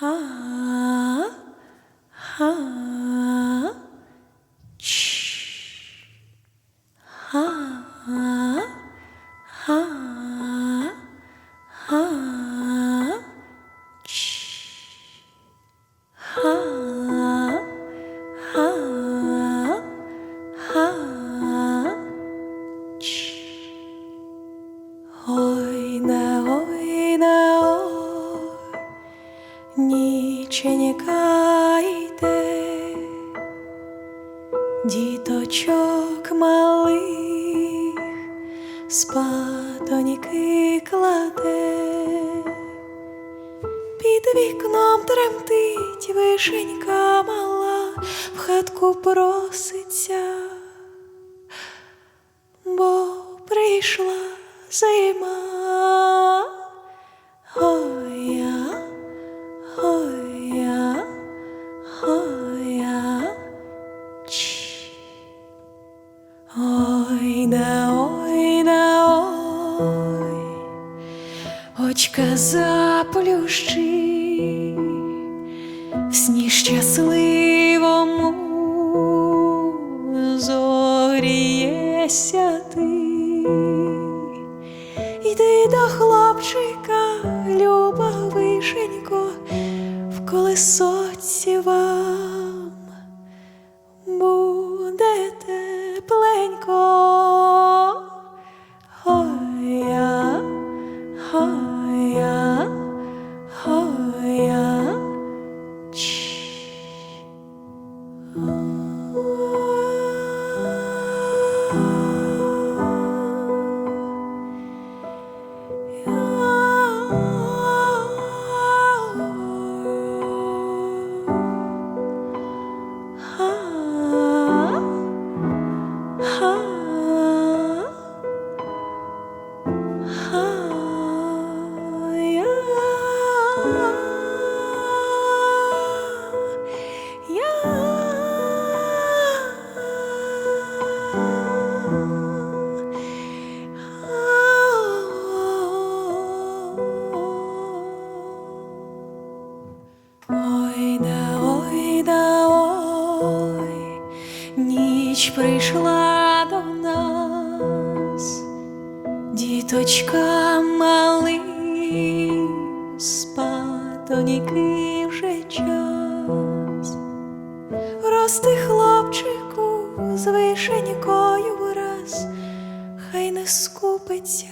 ha ha ch ha ha ha ch ha ha ha ch hor ніченька йде, діточок малих спатоньки кладе, під вікном тремтить вишенька мала, в хатку проситься. Бо прийшла зима. Ой, да, ой, да, ой, очка заплющи, в сні щасливому зогрієся ти, йди до хлопчика, люба вишенько, в колесоці ой, я, ой, Ой, да, ой, да, ой, ніч прийшла до нас, діточка малий, спатоніки вже час. Рости хлопчику з вишенькою враз, хай не скупиться